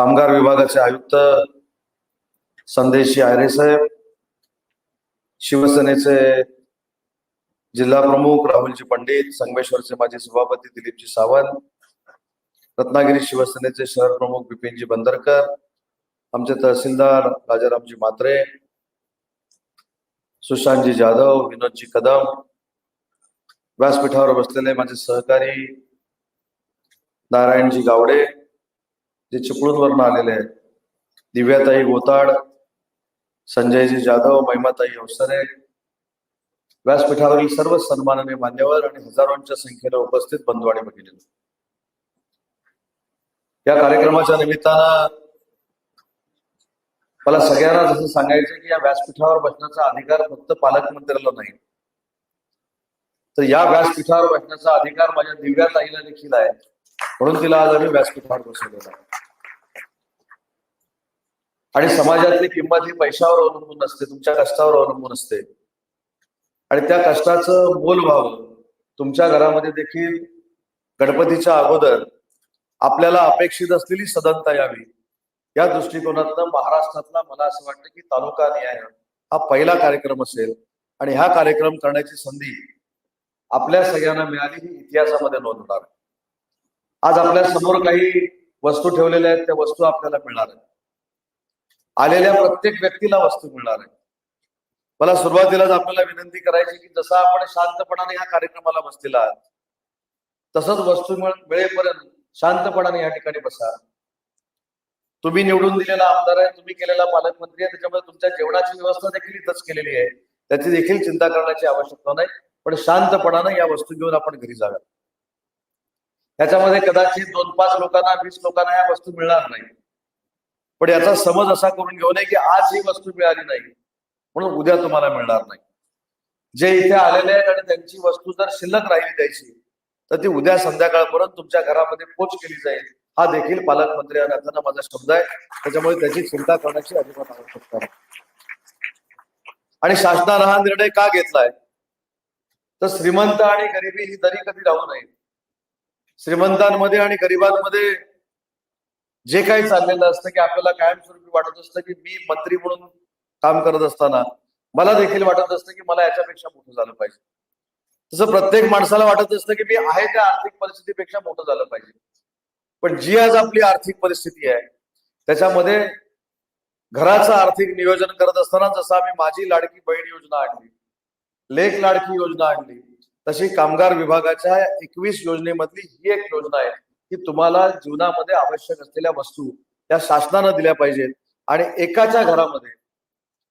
कामगार विभागाचे आयुक्त संदेश आयरे साहेब शिवसेनेचे जिल्हा प्रमुख राहुलजी पंडित संगमेश्वरचे माजी सभापती दिलीपजी सावंत रत्नागिरी शिवसेनेचे शहर प्रमुख बिपिनजी बंदरकर आमचे तहसीलदार राजारामजी म्हात्रे सुशांतजी जाधव विनोदजी कदम व्यासपीठावर बसलेले माझे सहकारी नारायणजी गावडे जे चिपळूणवरनं आलेले आहेत. दिव्याताई गोताड संजयजी जाधव महिमाताई अवसरे व्यासपीठावरील सर्व सन्माननीय मान्यवर आणि हजारोंच्या संख्येने उपस्थित बंधू आणि भगिनी. या कार्यक्रमाच्या निमित्तानं मला सगळ्यांना जसं सांगायचं की या व्यासपीठावर बसण्याचा अधिकार फक्त पालकमंत्र्याला नाही. तर या व्यासपीठावर बसण्याचा अधिकार माझ्या दिव्या ताईला देखील आहे. म्हणून तिला आज आम्ही व्यासपीठावर बसवलेला आहे. आणि समाजातली किंमत ही पैशावर अवलंबून असते तुमच्या कष्टावर अवलंबून असते. आणि त्या कष्टाचं मोल व्हावं तुमच्या घरामध्ये देखील गणपतीच्या अगोदर आपल्याला अपेक्षित असलेली सदनता यावी. या दृष्टिकोनातनं महाराष्ट्रातला मला असं वाटतं की तालुका न्याय हा पहिला कार्यक्रम असेल. आणि हा कार्यक्रम करण्याची संधी आपल्या सगळ्यांना मिळाली ही इतिहासामध्ये नोंद होणार आज आपल्यासमोर काही वस्तू ठेवलेल्या आहेत त्या वस्तू आपल्याला मिळणार आहेत. आलेल्या प्रत्येक व्यक्तीला वस्तू मिळणार आहे. मला सुरुवातीलाच आपल्याला विनंती करायची की जसा आपण शांतपणाने या कार्यक्रमाला बसलेला आहात तसंच वस्तू मिळ- मिळेपर्यंत शांतपणाने या ठिकाणी बसा. तुम्ही निवडून दिलेला आमदार आहे तुम्ही केलेला पालकमंत्री आहे त्याच्यामुळे तुमच्या जेवणाची व्यवस्था देखील इथंच केलेली आहे. त्याची देखील चिंता करण्याची आवश्यकता नाही पण शांतपणानं या वस्तू घेऊन आपण घरी जाव्या याच्यामध्ये कदाचित दोन पाच लोकांना वीस लोकांना या वस्तू मिळणार नाही. पण याचा समज असा करून घेऊ नये की आज ही वस्तू मिळाली नाही. म्हणून उद्या तुम्हाला मिळणार नाही. जे इथे आलेले आहेत आणि त्यांची वस्तू जर शिल्लक राहिली द्यायची तर ती उद्या संध्याकाळपर्यंत तुमच्या घरामध्ये पोच केली जाईल. हा देखील पालकमंत्री या माझा शब्द आहे. त्याच्यामुळे त्याची चिंता करण्याची अजिबात आवश्यकता नाही. आणि शासनानं हा निर्णय का घेतलाय? तर श्रीमंत आणि गरिबी ही दरी कधी राहू नये. श्रीमंतांमध्ये आणि गरिबांमध्ये जे काही चाललेलं असतं की आपल्याला कायमस्वरूपी वाटत असतं की मी मंत्री म्हणून काम करत असताना मला देखील वाटत असतं की मला याच्यापेक्षा मोठं झालं पाहिजे. तसं प्रत्येक माणसाला वाटत असतं की मी आहे त्या आर्थिक परिस्थितीपेक्षा मोठं झालं पाहिजे. पण जी आज आपली आर्थिक परिस्थिती आहे त्याच्यामध्ये घराचं आर्थिक नियोजन करत असताना जसं आम्ही माझी लाडकी बहीण योजना आणली लेख लाडकी योजना आणली तशी कामगार विभागाच्या एकवीस योजनेमधली ही एक योजना आहे. की तुम्हाला जीवनामध्ये आवश्यक असलेल्या वस्तू त्या शासनानं दिल्या पाहिजेत. आणि एकाच्या घरामध्ये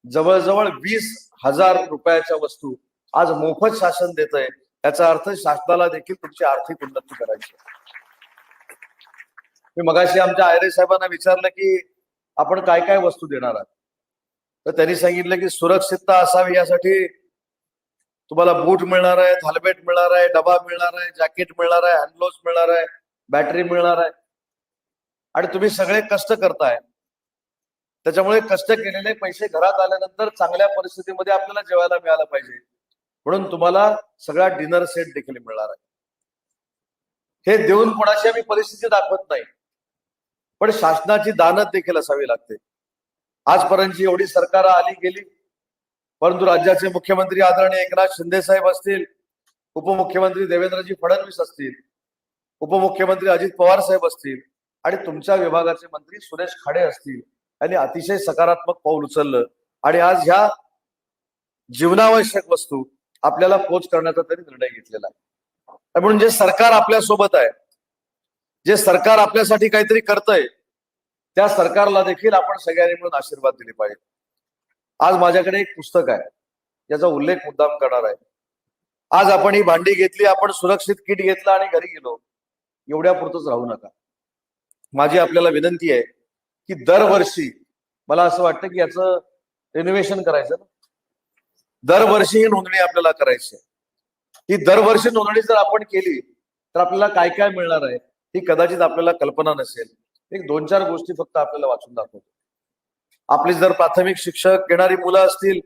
जवळजवळ वीस हजार रुपयाच्या वस्तू आज मोफत शासन देत आहे याचा अर्थ शासनाला देखील तुमची आर्थिक उन्नती करायची आहे. मी मगाशी आमच्या आयरे साहेबांना विचारलं की आपण काय काय वस्तू देणार आहात? तर त्यांनी सांगितलं की सुरक्षितता असावी यासाठी तुम्हाला बूट मिळणार आहे हेल्मेट मिळणार आहे डबा मिळणार आहे जॅकेट मिळणार आहे हँडग्लोव्स मिळणार आहे. बॅटरी मिळणार आहे. आणि तुम्ही सगळे कष्ट करताय. त्याच्यामुळे कष्ट केलेले पैसे घरात आल्यानंतर चांगल्या परिस्थितीमध्ये आपल्याला जेवायला मिळालं पाहिजे. म्हणून तुम्हाला सगळा डिनर सेट देखील मिळणार आहे. हे देऊन कोणाशी आम्ही परिस्थिती दाखवत नाही. पण शासनाची दानत देखील असावी लागते. आजपर्यंतची एवढी सरकार आली गेली. परंतु राज्याचे मुख्यमंत्री आदरणीय एकनाथ शिंदे साहेब असतील उपमुख्यमंत्री देवेंद्रजी फडणवीस असतील उपमुख्यमंत्री अजित पवार साहेब असतील आणि तुमच्या विभागाचे मंत्री सुरेश खाडे असतील यांनी अतिशय सकारात्मक पाऊल उचललं. आणि आज ह्या जीवनावश्यक वस्तू आपल्याला पोच करण्याचा तरी निर्णय घेतलेला आहे. म्हणून जे सरकार आपल्यासोबत आहे जे सरकार आपल्यासाठी काहीतरी करतंय त्या सरकारला देखील आपण सगळ्यांनी मिळून आशीर्वाद दिले पाहिजे आज माझ्याकडे एक पुस्तक आहे याचा उल्लेख मुद्दाम करणार आहे. आज आपण ही भांडी घेतली आपण सुरक्षित किट घेतला आणि घरी गेलो. एवढ्यापुरतच राहू नका. माझी आपल्याला विनंती आहे की दरवर्षी मला असं वाटतं की याचं रिनोव्हेशन करायचं ना. दरवर्षी ही नोंदणी आपल्याला करायची आहे. ही दरवर्षी नोंदणी जर आपण केली तर आपल्याला काय काय मिळणार आहे ही कदाचित आपल्याला कल्पना नसेल. एक दोन चार गोष्टी फक्त आपल्याला वाचून दाखवतो. आपली जर प्राथमिक शिक्षक घेणारी मुलं असतील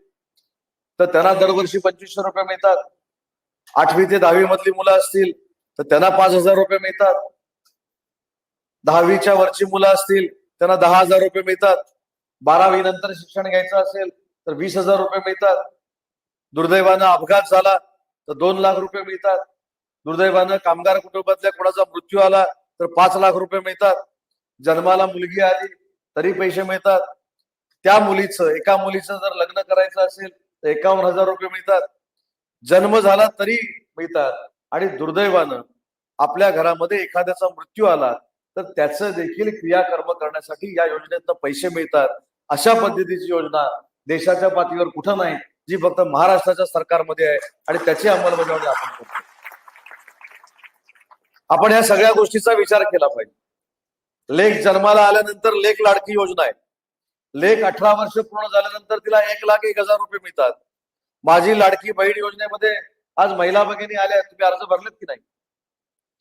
तर त्यांना दरवर्षी पंचवीसशे रुपये मिळतात. आठवी ते दहावी मधली मुलं असतील तर त्यांना पाच हजार रुपये मिळतात. दहावीच्या वरची मुलं असतील त्यांना दहा हजार रुपये मिळतात. बारावी नंतर शिक्षण घ्यायचं असेल तर वीस हजार रुपये मिळतात. दुर्दैवानं अपघात झाला तर दोन लाख रुपये मिळतात. दुर्दैवानं कामगार कुटुंबातल्या कोणाचा मृत्यू आला तर पाच लाख रुपये मिळतात. जन्माला मुलगी आली तरी पैसे मिळतात. त्या मुलीचं एका मुलीचं जर लग्न करायचं असेल तर एकावन्न हजार रुपये मिळतात. जन्म झाला तरी मिळतात. आणि दुर्दैवानं आपल्या घरामध्ये एखाद्याचा मृत्यू आला तर त्याचं देखील क्रियाकर्म करण्यासाठी या योजनेतनं पैसे मिळतात. अशा पद्धतीची योजना देशाच्या पातळीवर कुठं नाही जी फक्त महाराष्ट्राच्या सरकारमध्ये आहे आणि त्याची अंमलबजावणी आपण करतो. आपण या सगळ्या गोष्टीचा विचार केला पाहिजे. लेख जन्माला आल्यानंतर लेख लाडकी योजना आहे. लेख अठरा वर्ष पूर्ण झाल्यानंतर तिला एक लाख एक हजार रुपये मिळतात. माझी लाडकी बहीण योजनेमध्ये आज महिला भगिनी आल्या तुम्ही अर्ज भरलेत की नाही?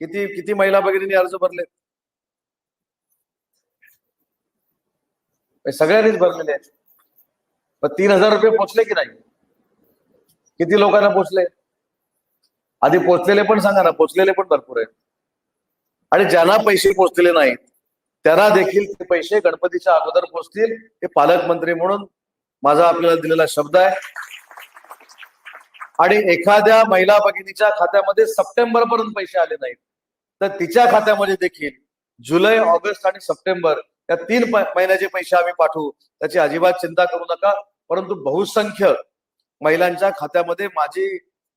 किती किती महिला भगिनी अर्ज भरलेत? सगळ्यांनीच भरलेले आहेत. पण तीन हजार रुपये पोचले की नाही? किती लोकांना पोचले? आधी पोचलेले पण सांगा ना पोचलेले पण भरपूर आहेत. आणि ज्यांना पैसे पोचलेले नाहीत त्यांना देखील ते पैसे गणपतीच्या अगोदर पोचतील हे पालकमंत्री म्हणून माझा आपल्याला दिलेला शब्द आहे. आणि एखाद्या महिला भगिनीच्या खात्यामध्ये सप्टेंबर पर्यंत पैसे आले नाहीत. तर तिच्या खात्यामध्ये देखील जुलै ऑगस्ट आणि सप्टेंबर या तीन महिन्याचे पैसे आम्ही पाठवू. त्याची अजिबात चिंता करू नका. परंतु बहुसंख्य महिलांच्या खात्यामध्ये माझी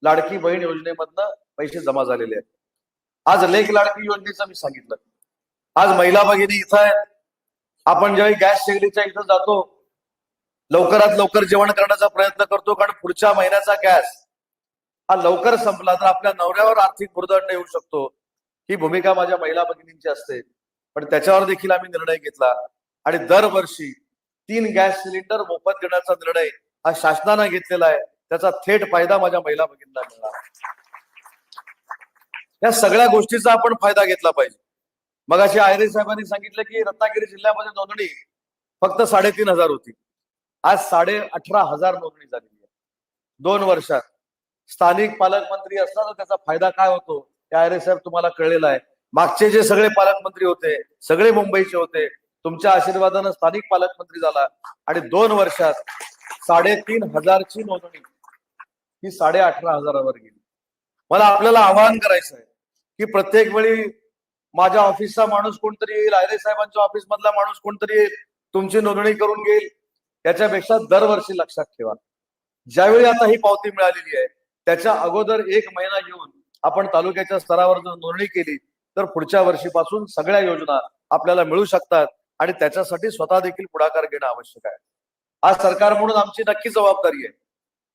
लाडकी बहीण योजनेमधनं पैसे जमा झालेले आहेत. आज लेख लाडकी योजनेचं मी सांगितलं. आज महिला भगिनी इथं आहेत. आपण ज्यावेळी गॅस शेगडीच्या इथं जातो लवकरात लवकर जेवण करण्याचा प्रयत्न करतो कारण पुढच्या महिन्याचा गॅस हा लवकर संपला तर आपल्या नवऱ्यावर आर्थिक भुर्दंड येऊ शकतो. ही भूमिका माझ्या महिला भगिनींची असते. पण त्याच्यावर देखील आम्ही निर्णय घेतला. आणि दरवर्षी तीन गॅस सिलेंडर मोफत देण्याचा निर्णय हा शासनानं घेतलेला आहे. त्याचा थेट फायदा माझ्या महिला भगिनींना मिळणार. या सगळ्या गोष्टीचा आपण फायदा घेतला पाहिजे. मग अशी आयरे साहेबांनी सांगितलं की रत्नागिरी जिल्ह्यामध्ये नोंदणी फक्त साडेतीन हजार होती. आज साडे अठरा हजार नोंदणी झालेली आहे. दोन वर्षात. स्थानिक पालकमंत्री असला तर त्याचा फायदा काय होतो? त्या आयरे साहेब तुम्हाला कळलेला आहे. मागचे जे सगळे पालकमंत्री होते सगळे मुंबईचे होते तुमच्या आशीर्वादानं स्थानिक पालकमंत्री झाला. आणि दोन वर्षात साडेतीन हजारची नोंदणी ही साडे अठरा हजारावर गेली. मला आपल्याला आवाहन करायचं आहे की प्रत्येक वेळी माझ्या ऑफिसचा माणूस कोणतरी येईल आयरे साहेबांच्या ऑफिस मधला माणूस कोणतरी येईल तुमची नोंदणी करून घेईल. याच्यापेक्षा दरवर्षी लक्षात ठेवा. ज्यावेळी आता ही पावती मिळालेली आहे त्याच्या अगोदर एक महिना घेऊन आपण तालुक्याच्या स्तरावर जर नोंदणी केली तर पुढच्या वर्षीपासून सगळ्या योजना आपल्याला मिळू शकतात आणि त्याच्यासाठी स्वतः देखील पुढाकार घेणं आवश्यक आहे. आज सरकार म्हणून आमची नक्की जबाबदारी आहे.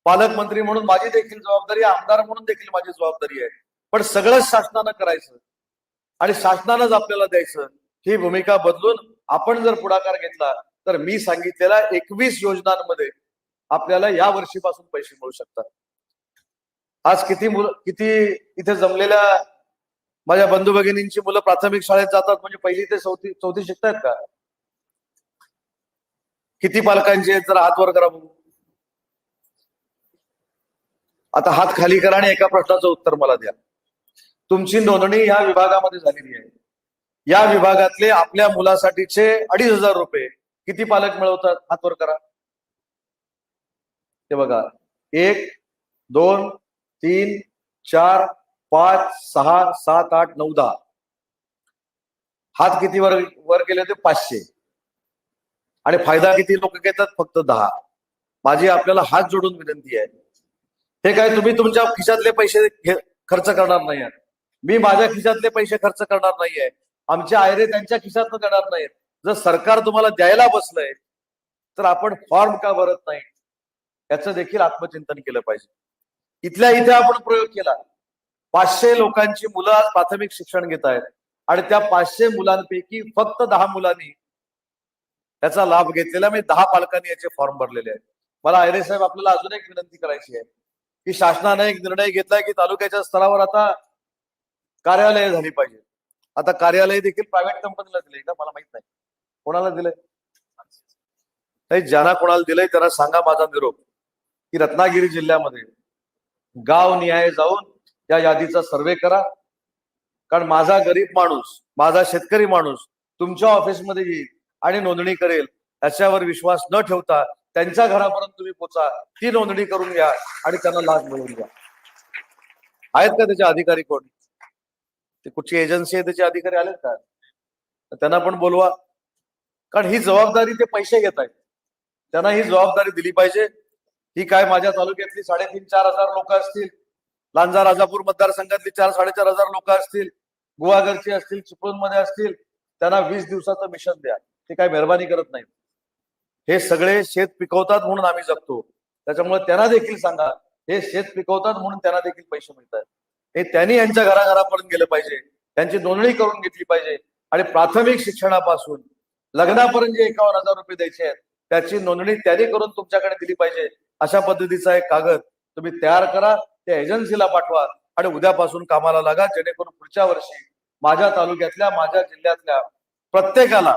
पालकमंत्री म्हणून माझी देखील जबाबदारी आहे आमदार म्हणून देखील माझी जबाबदारी आहे. पण सगळंच शासनानं करायचं आणि शासनानंच आपल्याला द्यायचं ही भूमिका बदलून आपण जर पुढाकार घेतला तर मी सांगितलेल्या एकवीस योजनांमध्ये आपल्याला या वर्षीपासून पैसे मिळू शकतात. आज किती मुलं किती इथे जमलेल्या माझ्या बंधू भगिनींची मुलं प्राथमिक शाळेत जातात म्हणजे पहिली ते चौथी चौथी शिकतायत का? किती पालकांचे आहेत जरा हात वर करा बघू आता हात खाली करा आणि एका प्रश्नाचं उत्तर मला द्या. तुमची नोंदणी या विभागामध्ये झालेली आहे. या विभागातले आपल्या मुलासाठीचे अडीच हजार रुपये. किती पालक मिळवतात? हात वर करा. ते बघा. एक दोन तीन चार पाच सहा सात आठ नऊ दहा. हात किती वर वर गेले ते पाचशे. आणि फायदा किती लोक घेतात? फक्त दहा. माझी आपल्याला हात जोडून विनंती आहे. हे काय तुम्ही तुमच्या खिशातले पैसे खर्च करणार नाही आहात. मी माझ्या खिशातले पैसे खर्च करणार नाहीये आमचे आयरे त्यांच्या खिशातनं करणार नाहीत. जर सरकार तुम्हाला द्यायला बसलंय तर आपण फॉर्म का भरत नाही? याचं देखील आत्मचिंतन केलं पाहिजे. इथल्या इथे आपण प्रयोग केला. पाचशे लोकांची मुलं आज प्राथमिक शिक्षण घेत आहेत. आणि त्या पाचशे मुलांपैकी फक्त दहा मुलांनी त्याचा लाभ घेतलेला म्हणजे दहा पालकांनी याचे फॉर्म भरलेले आहेत. मला आयरे साहेब आपल्याला अजून एक विनंती करायची आहे. की शासनाने एक निर्णय घेतलाय की तालुक्याच्या स्तरावर आता कार्यालय झाली पाहिजे. आता कार्यालय देखील प्रायव्हेट कंपनीला दिले का? मला माहीत नाही. कोणाला दिलंय? नाही ज्यांना कोणाला दिलंय त्यांना सांगा माझा निरोप. की रत्नागिरी जिल्ह्यामध्ये गाव निहाय जाऊन या यादीचा सर्वे करा. कारण माझा गरीब माणूस माझा शेतकरी माणूस तुमच्या ऑफिसमध्ये येईल आणि नोंदणी करेल. याच्यावर विश्वास न ठेवता त्यांच्या घरापर्यंत तुम्ही पोचा. ती नोंदणी करून घ्या आणि त्यांना लाभ मिळवून घ्या. आहेत का त्याचे अधिकारी कोण? ते कुठची एजन्सी आहे त्याचे अधिकारी आलेत का? त्यांना पण बोलवा. कारण ही जबाबदारी ते पैसे घेत आहेत. त्यांना ही जबाबदारी दिली पाहिजे. ही काय माझ्या तालुक्यातली साडेतीन चार हजार लोक असतील? लांजा राजापूर मतदारसंघातली चार साडेचार हजार लोक असतील? गुवाघरची असतील चिपळूणमध्ये असतील? त्यांना वीस दिवसाचं मिशन द्या. ते काय मेहरबानी करत नाहीत. हे सगळे शेत पिकवतात म्हणून आम्ही जगतो. त्याच्यामुळे त्यांना देखील सांगा हे शेत पिकवतात म्हणून त्यांना देखील पैसे मिळतात. हे त्यांनी यांच्या घराघरापर्यंत गेलं पाहिजे. त्यांची नोंदणी करून घेतली पाहिजे. आणि प्राथमिक शिक्षणापासून लग्नापर्यंत जे एकावन्न हजार रुपये द्यायचे आहेत त्याची नोंदणी त्यांनी करून तुमच्याकडे दिली पाहिजे. अशा पद्धतीचा एक कागद तुम्ही तयार करा त्या एजन्सीला पाठवा आणि उद्यापासून कामाला लागा जेणेकरून पुढच्या वर्षी माझ्या तालुक्यातल्या माझ्या जिल्ह्यातल्या प्रत्येकाला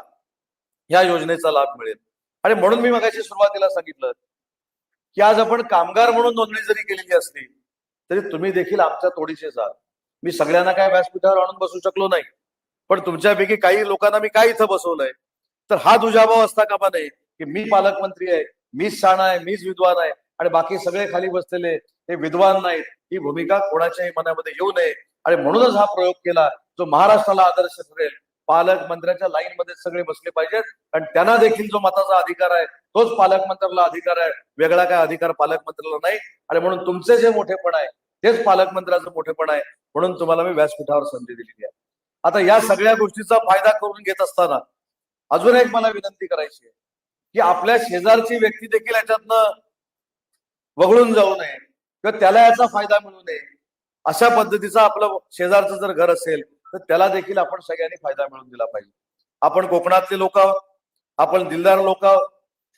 या योजनेचा लाभ मिळेल. आणि म्हणून मी मगाशी सुरुवातीला सांगितलं की आज आपण कामगार म्हणून नोंदणी जरी केलेली असली तरी तुम्ही देखील आमच्या तोडीचे जा. मी सगळ्यांना काय व्यासपीठावर आणून बसू शकलो नाही पण तुमच्यापैकी काही लोकांना मी काय इथं बसवलंय? तर हा दुजाभाव असता कामा नये की मी पालकमंत्री आहे मीच शाणा आहे मीच विद्वान आहे आणि बाकी सगळे खाली बसलेले हे विद्वान नाहीत. ही भूमिका कोणाच्याही मनामध्ये येऊ नये. आणि म्हणूनच हा प्रयोग केला जो महाराष्ट्राला आदर्श ठरेल. पालकमंत्र्याच्या लाईन मध्ये सगळे बसले पाहिजेत. आणि त्यांना देखील जो मताचा अधिकार आहे तोच पालकमंत्र्याला अधिकार आहे. वेगळा काय अधिकार पालकमंत्र्याला नाही. आणि म्हणून तुमचे जे मोठेपण आहे तेच पालकमंत्र्याचं मोठेपण आहे. म्हणून तुम्हाला मी व्यासपीठावर संधी दिलेली आहे. आता या सगळ्या गोष्टीचा फायदा करून घेत असताना अजून एक मला विनंती करायची आहे. की आपल्या शेजारची व्यक्ती देखील याच्यातनं वगळून जाऊ नये किंवा त्याला याचा फायदा मिळू नये. अशा पद्धतीचं आपलं शेजारचं जर घर असेल तर त्याला देखील आपण सगळ्यांनी फायदा मिळवून दिला पाहिजे. आपण कोकणातले लोक आहोत आपण दिलदार लोक आहोत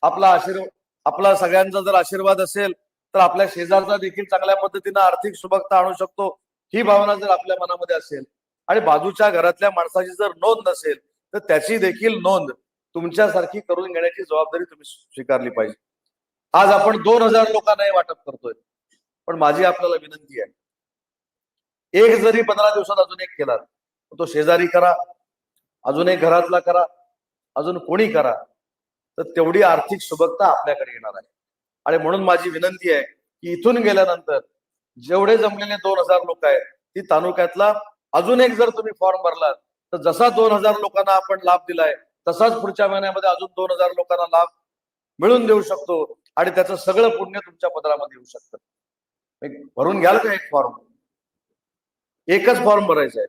आपला आशीर्वाद आपला सगळ्यांचा जर आशीर्वाद असेल तर आपल्या शेजारचा देखील चांगल्या पद्धतीनं आर्थिक सुबकता आणू शकतो ही भावना जर आपल्या मनामध्ये असेल आणि बाजूच्या घरातल्या माणसाची जर नोंद नसेल तर त्याची देखील नोंद. तुमच्यासारखी करून घेण्याची जबाबदारी तुम्ही स्वीकारली पाहिजे. आज आपण दोन हजार लोकांना हे वाटप करतोय. पण माझी आपल्याला विनंती आहे. एक जरी पंधरा दिवसात अजून एक केला तो शेजारी करा अजून एक घरातला करा अजून कोणी करा तर तेवढी आर्थिक सुबकता आपल्याकडे येणार आहे. आणि म्हणून माझी विनंती आहे की इथून गेल्यानंतर जेवढे जमलेले दोन हजार लोक आहेत ती तालुक्यातला अजून एक जर तुम्ही फॉर्म भरलात तर जसा दोन हजार लोकांना आपण लाभ दिलाय तसाच पुढच्या महिन्यामध्ये अजून दोन हजार लोकांना लाभ मिळून देऊ शकतो आणि त्याचं सगळं पुण्य तुमच्या पदरामध्ये येऊ शकतं. भरून घ्याल का एक फॉर्म एकच फॉर्म भरायचा आहे.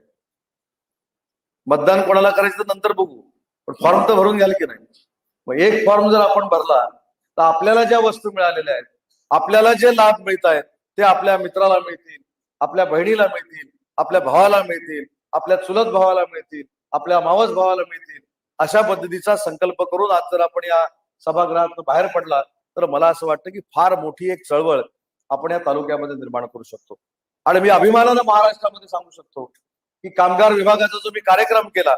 मतदान कोणाला करायचं तर नंतर बघू. पण फॉर्म तर भरून घ्याल की नाही? मग एक फॉर्म जर आपण भरला तर आपल्याला ज्या वस्तू मिळालेल्या आहेत आपल्याला जे लाभ मिळत आहेत ते आपल्या मित्राला मिळतील आपल्या बहिणीला मिळतील आपल्या भावाला मिळतील आपल्या चुलत भावाला मिळतील आपल्या मावस भावाला मिळतील अशा पद्धतीचा संकल्प करून आज जर आपण या सभागृहात बाहेर पडला तर मला असं वाटतं की फार मोठी एक चळवळ आपण या तालुक्यामध्ये निर्माण करू शकतो. आणि मी अभिमानानं महाराष्ट्रामध्ये सांगू शकतो की कामगार विभागाचा जो मी कार्यक्रम केला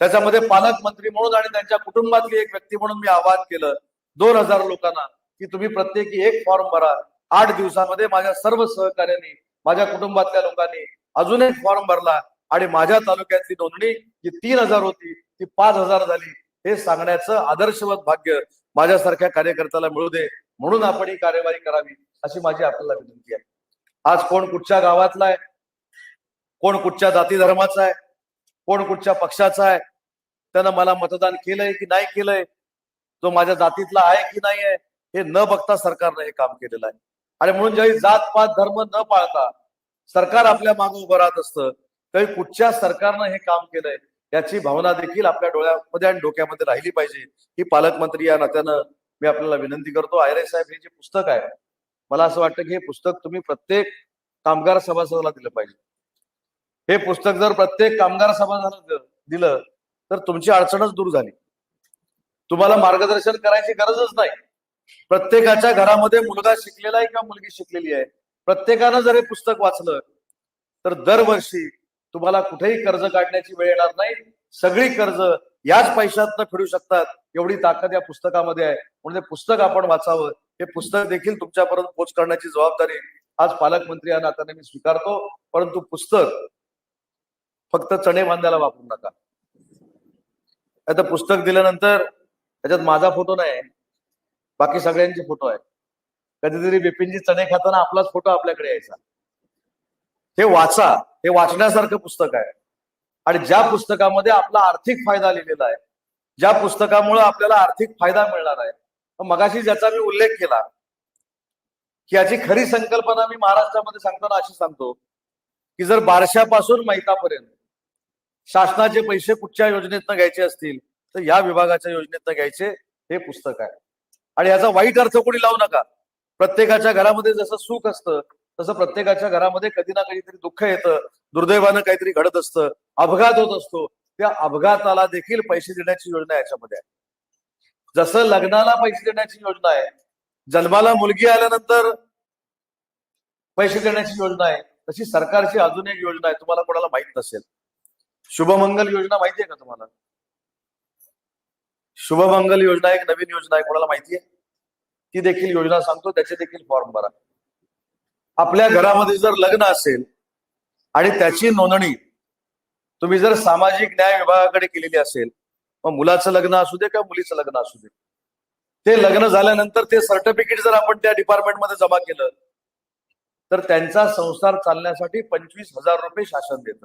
त्याच्यामध्ये पालकमंत्री म्हणून आणि त्यांच्या कुटुंबातली एक व्यक्ती म्हणून मी आवाहन केलं दोन हजार लोकांना की तुम्ही प्रत्येकी एक फॉर्म भरा. आठ दिवसामध्ये माझ्या सर्व सहकार्यांनी माझ्या कुटुंबातल्या लोकांनी अजून एक फॉर्म भरला आणि माझ्या तालुक्यातली नोंदणी जी तीन हजार होती ती पाच हजार झाली. हे सांगण्याचं आदर्शवत भाग्य माझ्यासारख्या कार्यकर्त्याला मिळू दे. म्हणून आपण ही कार्यवाही करावी अशी माझी आपल्याला विनंती आहे. आज कोण कुठच्या गावातला आहे? कोण कुठच्या जाती धर्माचा आहे? कोण कुठच्या पक्षाचा आहे? त्यानं मला मतदान केलंय की नाही केलंय? जो माझ्या जातीतला आहे की नाही आहे? हे न बघता सरकारनं हे काम केलेलं आहे. आणि म्हणून ज्यावेळी जात पात धर्म न पाळता सरकार आपल्या मागे उभं राहत असतं त्यावेळी कुठच्या सरकारनं हे काम केलंय? याची भावना देखील आपल्या डोळ्यामध्ये आणि डोक्यामध्ये राहिली पाहिजे. ही पालकमंत्री या नात्यानं मी आपल्याला विनंती करतो. आयरे साहेब हे जे पुस्तक आहे मला असं वाटतं की हे पुस्तक तुम्ही प्रत्येक कामगार सभासदाला दिलं पाहिजे. हे पुस्तक जर प्रत्येक कामगार सभासदाला दिलं तर तुमची अडचणच दूर झाली. तुम्हाला मार्गदर्शन करायची गरजच नाही. प्रत्येकाच्या घरामध्ये मुलगा शिकलेला आहे किंवा मुलगी शिकलेली आहे. प्रत्येकानं जर हे पुस्तक वाचलं तर दरवर्षी तुम्हाला कुठेही कर्ज काढण्याची वेळ येणार नाही. सगळी कर्ज याच पैशातनं फेडू शकतात. एवढी ताकद या पुस्तकामध्ये आहे. म्हणून ते पुस्तक आपण वाचावं. हे पुस्तक देखील तुमच्यापर्यंत पोच करण्याची जबाबदारी आज पालकमंत्री या नात्याने मी स्वीकारतो. परंतु पुस्तक फक्त चणे बांधायला वापरू नका. आता पुस्तक दिल्यानंतर त्याच्यात माझा फोटो नाही. बाकी सगळ्यांचे फोटो आहे कधीतरी बिपिनजी चणे खाताना आपलाच फोटो आपल्याकडे यायचा. हे वाचा. हे वाचण्यासारखं पुस्तक आहे. आणि ज्या पुस्तकामध्ये आपला आर्थिक फायदा लिहिलेला आहे ज्या पुस्तकामुळे आपल्याला आर्थिक फायदा मिळणार आहे मगाशी ज्याचा मी उल्लेख केला की याची खरी संकल्पना मी महाराष्ट्रामध्ये सांगताना अशी सांगतो की जर बारशापासून मैतापर्यंत शासनाचे पैसे कुठच्या योजनेतनं घ्यायचे असतील तर या विभागाच्या योजनेतनं घ्यायचे हे पुस्तक आहे. आणि याचा वाईट अर्थ कोणी लावू नका. प्रत्येकाच्या घरामध्ये जसं सुख असतं तसं प्रत्येकाच्या घरामध्ये कधी ना कधीतरी दुःख येतं दुर्दैवानं काहीतरी घडत असतं अपघात होत असतो. त्या अपघाताला देखील पैसे देण्याची योजना याच्यामध्ये आहे. जसं लग्नाला पैसे देण्याची योजना आहे जन्माला मुलगी आल्यानंतर पैसे देण्याची योजना आहे तशी सरकारची अजून एक योजना आहे तुम्हाला कोणाला माहीत नसेल. शुभमंगल योजना माहिती आहे का तुम्हाला? शुभमंगल योजना एक नवीन योजना आहे कोणाला माहिती आहे ती देखील योजना सांगतो त्याचे देखील फॉर्म भरा. आपल्या घरामध्ये जर लग्न असेल आणि त्याची नोंदणी तुम्ही जर सामाजिक न्याय विभागाकडे केलेली असेल मग मुलाचं लग्न असू दे किंवा मुलीचं लग्न असू दे ते लग्न झाल्यानंतर ते सर्टिफिकेट जर आपण त्या डिपार्टमेंटमध्ये जमा केलं तर त्यांचा संसार चालण्यासाठी पंचवीस हजार रुपये शासन देत.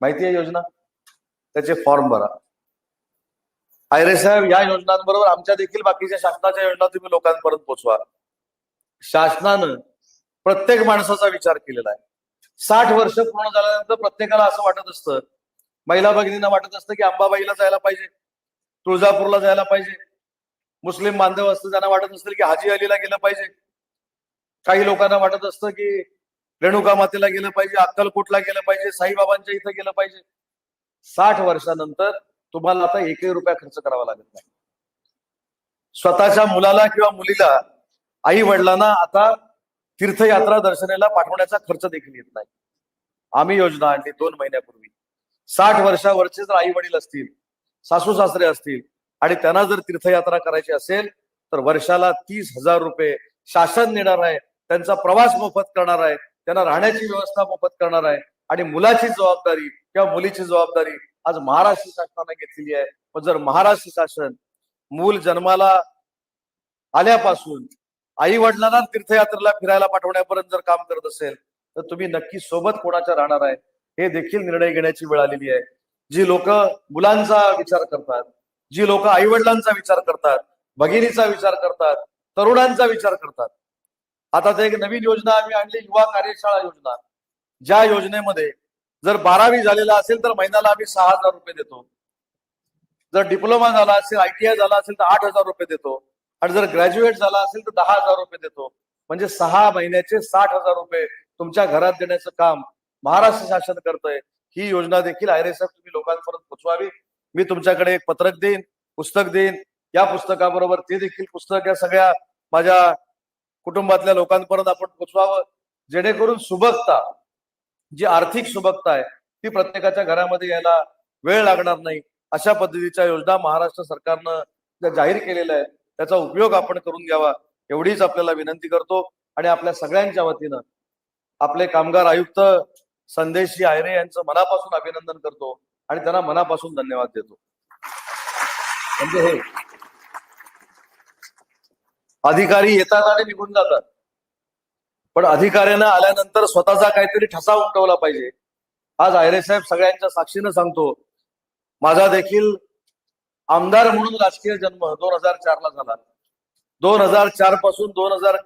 माहिती आहे योजना? त्याचे फॉर्म भरा. आयरे साहेब या योजनांबरोबर आमच्या देखील बाकीच्या शासनाच्या योजना तुम्ही लोकांपर्यंत पोहोचवा शासनानं प्रत्येक माणसाचा विचार केलेला आहे. साठ वर्ष पूर्ण झाल्यानंतर प्रत्येकाला असं वाटत असतं महिला भगिनींना वाटत असतं की अंबाबाईला जायला पाहिजे तुळजापूरला जायला पाहिजे. मुस्लिम बांधव असतं त्यांना वाटत असतं की हाजी अलीला गेलं पाहिजे. काही लोकांना वाटत असतं की रेणुका मातेला गेलं पाहिजे अक्कलकोटला गेलं पाहिजे साईबाबांच्या इथं गेलं पाहिजे. साठ वर्षानंतर तुम्हाला आता एकही रुपया खर्च करावा लागत नाही. स्वतःच्या मुलाला किंवा मुलीला आई वडिलांना आता तीर्थयात्रा दर्शनाला पाठवण्याचा खर्च देखील येत नाही. आम्ही योजना आणली दोन महिन्यापूर्वी. साठ वर्षावरचे जर आई वडील असतील सासू सासरे असतील आणि त्यांना जर तीर्थयात्रा करायची असेल तर वर्षाला तीस हजार रुपये शासन देणार आहे त्यांचा प्रवास मोफत करणार आहे त्यांना राहण्याची व्यवस्था मोफत करणार आहे आणि मुलाची जबाबदारी किंवा मुलीची जबाबदारी आज महाराष्ट्र शासनाने घेतलेली आहे. पण जर महाराष्ट्र शासन मूल जन्माला आल्यापासून आई वडिलांना तीर्थयात्रेला फिरायला पाठवण्यापर्यंत जर काम करत असेल तर तुम्ही नक्की सोबत कोणाच्या राहणार आहे हे देखील निर्णय घेण्याची वेळ आलेली आहे. जी लोक मुलांचा विचार करतात जी लोक आई वडिलांचा विचार करतात भगिनीचा विचार करतात तरुणांचा विचार करतात. आता ते एक नवीन योजना आम्ही आणली युवा कार्यशाळा योजना. ज्या योजनेमध्ये जर बारावी झालेला असेल तर महिन्याला आम्ही सहा हजार रुपये देतो. जर डिप्लोमा झाला असेल आयटीआय झाला असेल तर आठ हजार रुपये देतो. आणि जर ग्रॅज्युएट झाला असेल तर दहा हजार रुपये देतो. म्हणजे सहा महिन्याचे साठ हजार रुपये तुमच्या घरात देण्याचं काम महाराष्ट्र शासन करतंय. ही योजना देखील आयरेसाहेब तुम्ही लोकांपर्यंत पोचवावी मी तुमच्याकडे एक पत्रक देईन पुस्तक देईन. या पुस्तकाबरोबर ते देखील पुस्तक या सगळ्या माझ्या कुटुंबातल्या लोकांपर्यंत आपण पोचवावं जेणेकरून सुबकता जी आर्थिक सुबकता आहे ती प्रत्येकाच्या घरामध्ये यायला वेळ लागणार नाही. अशा पद्धतीच्या योजना महाराष्ट्र सरकारनं ज्या जाहीर केलेल्या आहेत त्याचा उपयोग आपण करून घ्यावा एवढीच आपल्याला विनंती करतो. आणि आपल्या सगळ्यांच्या वतीनं आपले कामगार आयुक्त संदेशी आयरे यांचं मनापासून अभिनंदन करतो आणि त्यांना मनापासून धन्यवाद देतो. म्हणजे हे अधिकारी येतात आणि निघून जातात. पण अधिकाऱ्यांना आल्यानंतर स्वतःचा काहीतरी ठसा उमटवला पाहिजे. आज आयरे साहेब सगळ्यांच्या साक्षीनं सांगतो माझा देखील आमदार म्हणून राजकीय जन्म दोन हजार चार ला झाला. दोन हजार चारपासून दोन हजार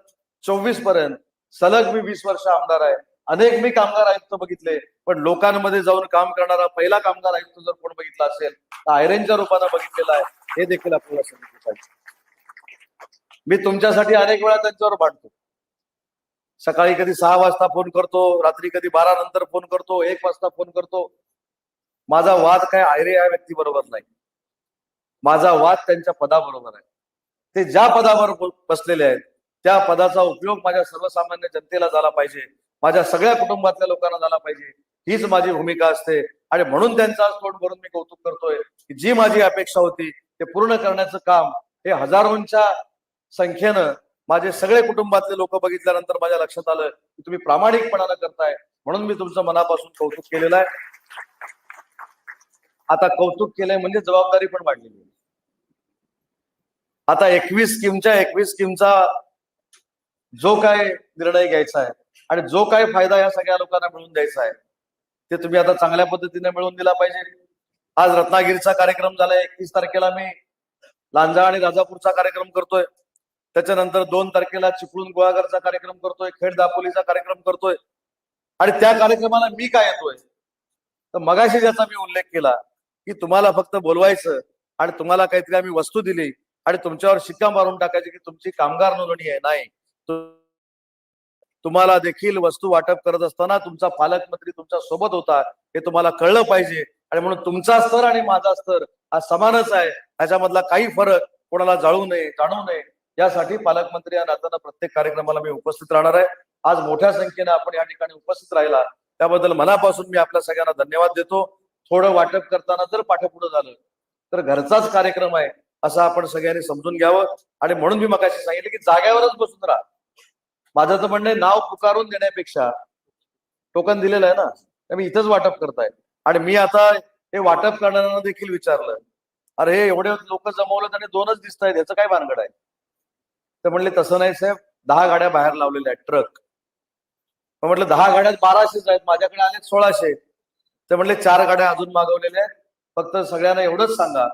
चोवीसपर्यंत सलग मी वीस वर्ष आमदार आहे. अनेक मी कामगार आयुक्त बघितले पण लोकांमध्ये जाऊन काम करणारा पहिला कामगार आयुक्त जर कोण बघितला असेल तर आयरनच्या रूपानं बघितलेला आहे. हे देखील आपल्याला सांगितलं पाहिजे. मी तुमच्यासाठी अनेक वेळा त्यांच्यावर भांडतो. सकाळी कधी सहा वाजता फोन करतो रात्री कधी बारा नंतर फोन करतो एक वाजता फोन करतो. माझा वाद काय आयरे या व्यक्ती बरोबर नाही. माझा वाद त्यांच्या पदाबरोबर आहे. ते ज्या पदावर बसलेले आहेत त्या पदाचा उपयोग माझ्या सर्वसामान्य जनतेला झाला पाहिजे. माझ्या सगळ्या कुटुंबातल्या लोकांना झाला पाहिजे. हीच माझी भूमिका असते. आणि म्हणून त्यांचा तोंड भरून मी कौतुक करतोय की जी माझी अपेक्षा होती ते पूर्ण करण्याचं काम हे हजारोंच्या संख्येनं माझे सगळे कुटुंबातले लोक बघितल्यानंतर माझ्या लक्षात आलं की तुम्ही प्रामाणिकपणानं करताय. म्हणून मी तुमचं मनापासून कौतुक केलेलं आहे. आता कौतुक केलंय म्हणजे जबाबदारी पण वाढलेली आहे. आता एकवीस स्कीमच्या एकवीस स्कीमचा जो काय निर्णय घ्यायचा आहे आणि जो काय फायदा या सगळ्या लोकांना मिळवून द्यायचा आहे ते तुम्ही आता चांगल्या पद्धतीने मिळवून दिला पाहिजे. आज रत्नागिरीचा कार्यक्रम झालाय एकतीस तारखेला मी लांजा आणि राजापूरचा कार्यक्रम करतोय. त्याच्यानंतर दोन तारखेला चिपळूण गोळागरचा कार्यक्रम करतोय खेड दापोलीचा कार्यक्रम करतोय. आणि त्या कार्यक्रमाला मी काय येतोय? तर मगाशी ज्याचा मी उल्लेख केला की तुम्हाला फक्त बोलवायचं आणि तुम्हाला काहीतरी आम्ही वस्तू दिली आणि तुमच्यावर शिक्का मारून टाकायची की तुमची कामगार नोंदणी आहे नाही. तुम्हाला देखील वस्तू वाटप करत असताना तुमचा पालकमंत्री तुमच्यासोबत होता हे तुम्हाला कळलं पाहिजे. आणि म्हणून तुमचा स्तर आणि माझा स्तर हा समानच आहे. ह्याच्यामधला काही फरक कोणाला जाळू नये जाणू नये. यासाठी पालकमंत्री या नात्यानं प्रत्येक कार्यक्रमाला मी उपस्थित राहणार आहे. आज मोठ्या संख्येने आपण या ठिकाणी उपस्थित राहिला. त्याबद्दल मनापासून मी आपल्या सगळ्यांना धन्यवाद देतो. थोडं वाटप करताना जर पाठपुढं झालं तर घरचाच कार्यक्रम आहे. असं आपण सगळ्यांनी समजून घ्यावं. आणि म्हणून मी मगाशी सांगितलं की जाग्यावरच बसून राहा. माझं तर म्हणणं आहे, नाव पुकारून देण्यापेक्षा टोकन दिलेलं आहे ना तर मी इथंच वाटप करताय. आणि मी आता हे वाटप करणाऱ्यांना देखील विचारलं अरे हे एवढे लोक जमवलं आणि दोनच दिसत आहेत याचं काय भानगड आहे? तर म्हणले तसं नाही साहेब दहा गाड्या बाहेर लावलेल्या आहेत ट्रक. मग म्हटलं दहा गाड्यात बाराशेच आहेत माझ्याकडे आले सोळाशे. ते म्हणले चार गाड्या अजून मागवलेल्या आहेत फक्त सगळ्यांना एवढंच सांगा.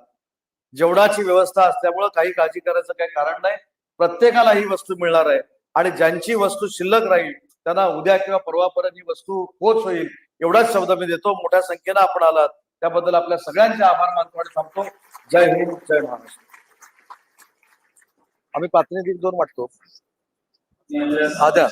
जेवणाची व्यवस्था असल्यामुळं काही काळजी करायचं काही कारण नाही. प्रत्येकाला ही वस्तू मिळणार आहे. आणि ज्यांची वस्तू शिल्लक राहील त्यांना उद्या किंवा परवापर्यंत ही वस्तू पोच होईल एवढाच शब्द मी देतो. मोठ्या संख्येनं आपण आलात. त्याबद्दल आपल्या सगळ्यांचे आभार मानतो आणि थांबतो. जय हिंद जय महाराष्ट्र. आम्ही प्रातिनिधिक दोन वाटतो. आद्या